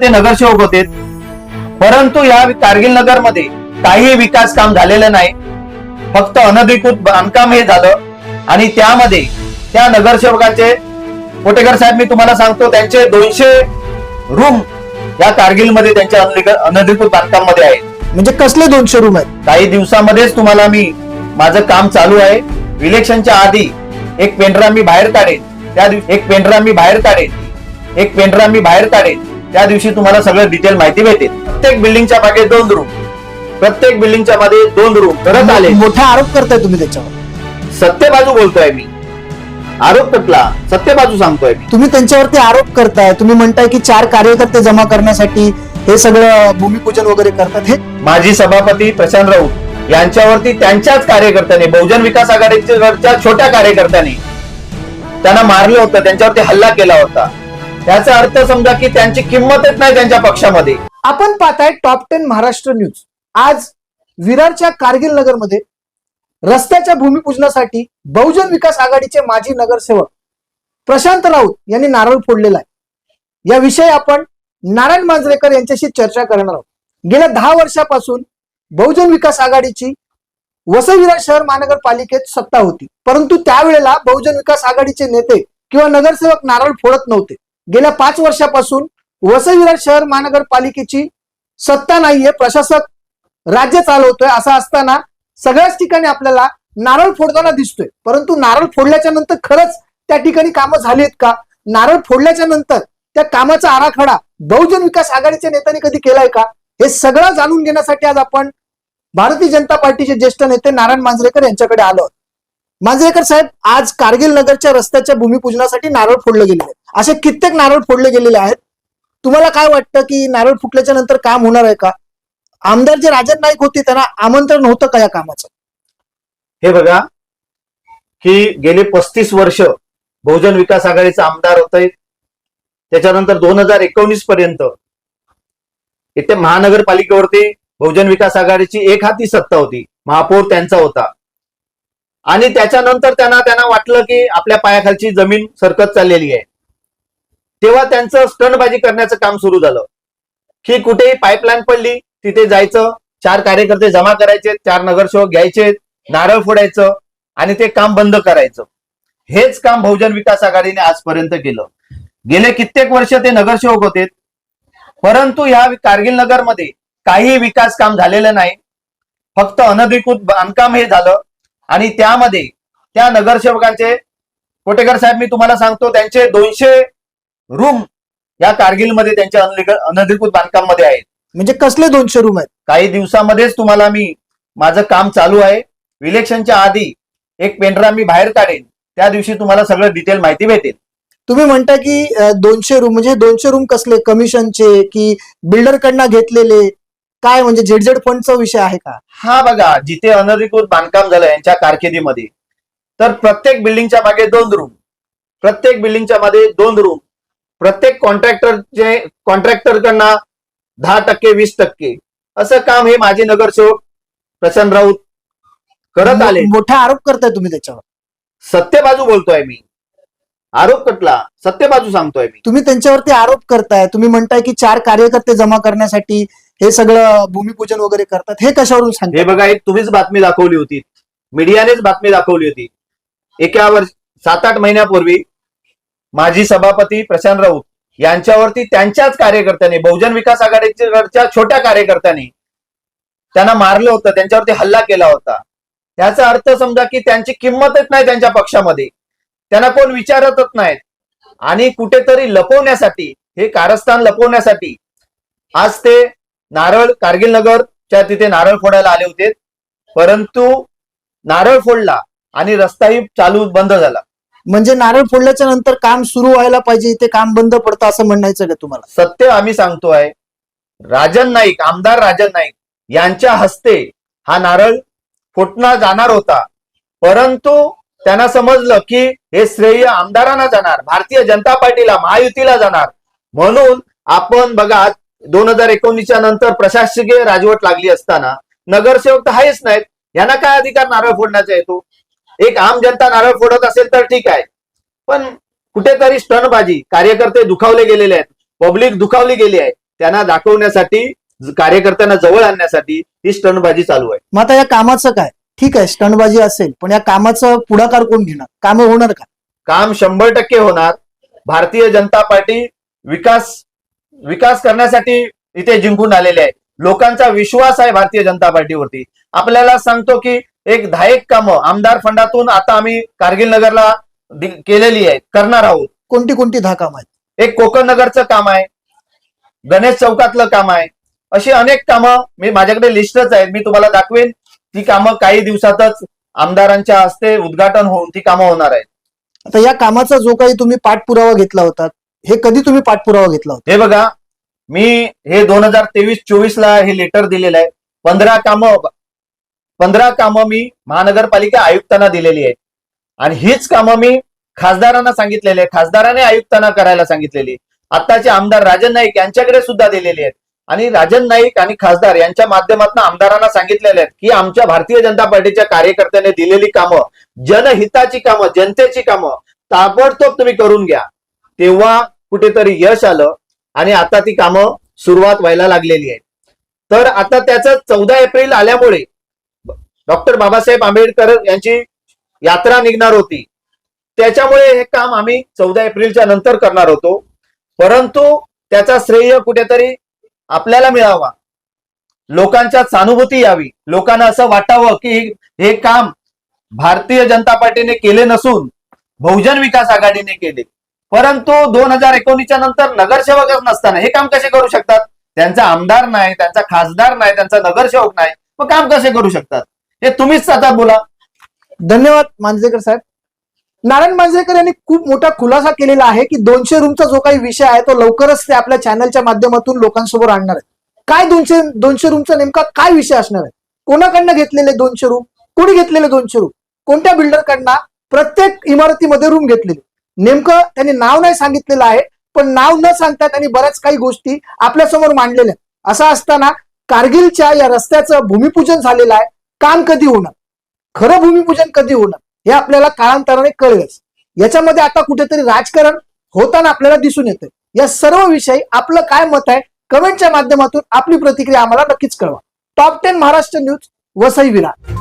ते नगरसेवक होते. परंतु या कारगिल नगरमध्ये काही विकास काम झालेलं नाही. फक्त अनधिकृत बांधकाम हे झालं. आणि त्यामध्ये त्या नगरसेवकाचे कोटेकर साहेब मी तुम्हाला सांगतो त्यांचे दोनशे रूम या कारगिलमध्ये त्यांच्या अनधिक- अनधिकृत बांधकाममध्ये आहेत. म्हणजे कसले दोनशे रूम आहेत? काही दिवसामध्येच तुम्हाला मी माझं काम चालू आहे. इलेक्शनच्या आधी एक पेंढरा मी बाहेर काढेन. त्या दिवशी एक पेंढरा मी बाहेर काढेन. एक पेंढरा मी बाहेर काढेन. त्या दिवशी तुम्हाला सगळं डिटेल माहिती भेटेल. प्रत्येक बिल्डिंगच्या मागे दोन रूम प्रत्येक बिल्डिंगच्या मध्ये दोन रूम करत आले. मोठा आरोप करताय तुम्ही त्याच्यावर. सत्य बाजू बोलतोय मी. आरोप कटला सत्य बाजू सांगतोय मी. तुम्ही त्यांच्यावरती आरोप करताय. तुम्ही म्हणताय की चार कार्यकर्ते जमा करण्यासाठी हे सगळं भूमिपूजन वगैरे करतात हे? माजी सभापती प्रशांत राऊत यांच्यावरती त्यांच्याच कार्यकर्त्याने बहुजन विकास आघाडीच्या छोट्या कार्यकर्त्याने त्यांना मारलं होतं. त्यांच्यावरती हल्ला केला होता. याचा अर्थ समजा की त्यांची किंमतच नाही त्यांच्या पक्षामध्ये. आपण पाहताय टॉप टेन महाराष्ट्र न्यूज आज विरारच्या कारगिल नगरमध्ये रस्त्याच्या भूमिपूजनासाठी बहुजन विकास आघाडीचे माजी नगरसेवक प्रशांत राऊत यांनी नारळ फोडलेला आहे. याविषयी आपण नारायण मांजरेकर यांच्याशी चर्चा करणार आहोत. गेल्या दहा वर्षापासून बहुजन विकास आघाडीची वसईविरार शहर महानगरपालिकेत सत्ता होती. परंतु त्यावेळेला बहुजन विकास आघाडीचे नेते किंवा नगरसेवक नारळ फोडत नव्हते. गेल्या पाच वर्षापासून वसई विरार शहर महानगरपालिकेची सत्ता नाहीये. प्रशासक राज्य चालवतोय असं असताना सगळ्याच ठिकाणी आपल्याला नारळ फोडताना दिसतोय. परंतु नारळ फोडल्याच्या नंतर खरंच त्या ठिकाणी कामं झाली आहेत का? नारळ फोडल्याच्या नंतर त्या कामाचा आराखडा बहुजन विकास आघाडीच्या नेत्यांनी कधी केलाय का? हे सगळं जाणून घेण्यासाठी आज आपण भारतीय जनता पार्टीचे ज्येष्ठ नेते नारायण मांजरेकर यांच्याकडे आलो आहोत. मांजरेकर साहेब आज कारगिल नगरच्या रस्त्याच्या भूमिपूजनासाठी नारळ फोडले गेलेले आहेत. असे कित्येक नारळ फोडले गेलेले आहेत. तुम्हाला काय वाटतं की नारळ फुटल्याच्या नंतर काम होणार आहे का? आमदार जे राजन नाईक होते त्यांना आमंत्रण होतं का या कामाचं? हे बघा की गेले पस्तीस वर्ष बहुजन विकास आघाडीचा आमदार होत त्याच्यानंतर दोन हजार एकोणीस पर्यंत इथे महानगरपालिकेवरती बहुजन विकास आघाडीची एक हाती सत्ता होती. महापौर त्यांचा होता. आणि त्याच्यानंतर त्यांना त्यांना वाटलं की आपल्या पायाखालची जमीन सरकत चाललेली आहे. तेव्हा त्यांचं स्टंटबाजी करण्याचं काम सुरू झालं. की कुठेही पाईपलाईन पडली तिथे जायचं चार कार्यकर्ते जमा करायचे चार नगरसेवक घ्यायचे नारळ फोडायचं आणि ते काम बंद करायचं. हेच काम बहुजन विकास आघाडीने आजपर्यंत केलं. गेले कित्येक वर्ष ते नगरसेवक होते. परंतु या कारगिल नगरमध्ये काही विकास काम झालेलं नाही. फक्त अनधिकृत बांधकाम हे झालं. आणि त्यामध्ये त्या नगरसेवकांचे कोटेकर साहेब मी तुम्हाला सांगतो त्यांचे दोनशे रूम या कारगिलमध्ये त्यांच्या अनधिक- अनधिकृत बांधकाममध्ये आहेत. म्हणजे कसले दोनशे रूम आहेत? काही दिवसामध्येच तुम्हाला मी माझं काम चालू आहे. इलेक्शनच्या आधी एक पेंढरा मी बाहेर काढेन. त्या दिवशी तुम्हाला सगळं डिटेल माहिती भेटेल. तुम्ही म्हणता की दोनशे रूम म्हणजे दोनशे रूम कसले? कमिशनचे की बिल्डर कडनं घेतलेले? काय म्हणजे झेड फंडचा विषय आहे का? हा बघा जिथे अनधिकृत बांधकाम झालं यांच्या कारकिर्दीमध्ये तर प्रत्येक बिल्डिंगच्या मागे दोन रूम प्रत्येक बिल्डिंगच्या मध्ये दोन रूम प्रत्येक कॉन्ट्रॅक्टरचे कॉन्ट्रॅक्टरकडनं दहा टक्के वीस टक्के. असं काम हे माझे नगरसेवक प्रशांत राऊत करत आले मोठा आरोप करताय तुम्ही त्याच्यावर. सत्य बाजू बोलतोय मी. आरोप कटला सत्य बाजू सांगतोय मी. तुम्ही त्यांच्यावरती आरोप करताय. तुम्ही म्हणताय की चार कार्यकर्ते जमा करण्यासाठी हे सगळं भूमिपूजन वगैरे करतात. हे कशावरून हे बघा एक तुम्हीच बातमी दाखवली होती. मीडियानेच बातमी दाखवली होती. एका वर्ष सात आठ महिन्यापूर्वी माजी सभापती प्रशांत राऊत यांच्यावरती त्यांच्याच कार्यकर्त्यांनी बहुजन विकास आघाडीच्या छोट्या कार्यकर्त्यांनी त्यांना मारलं होतं त्यांच्यावरती हल्ला केला होता. याचा अर्थ समजा की त्यांची किंमतच नाही त्यांच्या पक्षामध्ये. त्यांना कोण विचारतच नाहीत. आणि कुठेतरी लपवण्यासाठी हे कारस्थान लपवण्यासाठी आज ते नारळ कारगिल नगरच्या तिथे नारळ फोडायला आले होते. परंतु नारळ फोडला आणि रस्ताही चालू बंद झाला. म्हणजे नारळ फोडल्याच्या नंतर काम सुरू व्हायला पाहिजे ते काम बंद पडतं असं म्हणायचं का तुम्हाला? सत्य आम्ही सांगतोय राजन नाईक आमदार राजन नाईक यांच्या हस्ते हा नारळ फुटणं जाणार होता. परंतु त्यांना समजलं की हे श्रेय आमदारांना जाणार भारतीय जनता पार्टीला महायुतीला जाणार. म्हणून आपण बघा दोन हजार एकोणीसच्या नंतर प्रशासकीय राजवट लागली असताना नगरसेवक तर आहेच नाहीत. यांना काय अधिकार नारळ फोडण्याचा येतो एक आम जनता नारळ फोडत असेल तर ठीक आहे. पण कुठेतरी स्टनबाजी कार्यकर्ते दुखावले गेलेले आहेत. पब्लिक दुखावली गेली आहे. त्यांना दाखवण्यासाठी कार्यकर्त्यांना जवळ आणण्यासाठी ही स्टंटबाजी चालू आहे. मग आता या कामाचं काय? ठीक आहे स्टंटबाजी असेल पण या कामाचं पुढाकार कोण घेणार? कामं होणार का? काम शंभर टक्के होणार. भारतीय जनता पार्टी विकास विकास करण्यासाठी इथे जिंकून आलेले आहे लोकांचा विश्वास आहे भारतीय जनता पार्टीवरती. आपल्याला सांगतो की एक दहा एक कामं आमदार फंडातून आता आम्ही कारगिल नगरला केलेली आहेत. करणार आहोत. कोणती कोणती दहा कामं आहेत? एक कोकण नगरचं काम आहे. गणेश चौकातलं काम आहे. अशी अनेक कामं मी माझ्याकडे लिस्टच आहेत. मी तुम्हाला दाखवेन. ती कामं काही दिवसातच आमदारांच्या हस्ते उद्घाटन होऊन ती कामं होणार आहेत. आता या कामाचा जो काही तुम्ही पाठपुरावा घेतला होता हे कधी तुम्ही पाठपुरावा घेतला होता? हे बघा मी हे दोन हजार तेवीस चोवीस ला हे लेटर दिलेलं आहे. पंधरा कामं पंधरा कामं मी महानगरपालिका आयुक्तांना दिलेली आहेत. आणि हीच कामं मी खासदारांना सांगितलेली आहे खासदाराने आयुक्तांना करायला सांगितलेली. आत्ताचे आमदार राजन नाईक यांच्याकडे सुद्धा दिलेली आहेत. आणि राजन नाईक आणि खासदार यांच्या माध्यमातून आमदारांना सांगितलेले आहेत की आमच्या भारतीय जनता पार्टीच्या कार्यकर्त्याने दिलेली कामं जनहिताची कामं जनतेची कामं ताबडतोब तुम्ही करून घ्या. तेव्हा कुठेतरी यश आलं आणि आता ती कामं सुरुवात व्हायला लागलेली आहेत. तर आता त्याचं चौदा एप्रिल आल्यामुळे डॉक्टर बाबासाहेब आंबेडकर यांची यात्रा निघणार होती. त्याच्यामुळे हे काम आम्ही चौदा एप्रिलच्या नंतर करणार होतो. परंतु त्याचा श्रेय कुठेतरी आपल्याला मिळावा. लोकांच्या सानुभूती यावी. लोकांना असं वाटावं की हे काम भारतीय जनता पार्टीने केले नसून बहुजन विकास आघाडीने केले. परंतु दोन हजार एकोणीसच्या नंतर नगरसेवकच नसताना हे काम कसे करू शकतात? त्यांचा आमदार नाही त्यांचा खासदार नाही त्यांचा नगरसेवक नाही मग काम कसे करू शकतात? हे तुम्हीच आता बोला. धन्यवाद मांजरेकर साहेब. नारायण मांजरेकर यांनी खूप मोठा खुलासा केलेला आहे की दोनशे रूमचा जो काही विषय आहे तो लवकरच ते आपल्या चॅनलच्या माध्यमातून लोकांसमोर आणणार आहे काय दोनशे दोनशे रूमचा नेमका काय विषय असणार आहे? कोणाकडनं घेतलेले दोनशे रूम? कोणी घेतलेले दोनशे रूम? कोणत्या बिल्डरकडनं प्रत्येक इमारतीमध्ये रूम घेतलेले. नेमकं त्यांनी नाव नाही सांगितलेलं आहे पण नाव न सांगता त्यांनी बऱ्याच काही गोष्टी आपल्यासमोर मांडलेल्या असं असताना कारगिलच्या या रस्त्याचं भूमिपूजन झालेलं आहे काम कधी होणार? खरं भूमिपूजन कधी होणार? हे आपल्याला काळांतराने कळेलच. याच्यामध्ये आता कुठेतरी राजकारण होताना आपल्याला दिसून येतंय. या सर्व विषयी आपलं काय मत आहे कमेंटच्या माध्यमातून आपली प्रतिक्रिया आम्हाला नक्कीच कळवा. Top ten Maharashtra news Vasai Virar.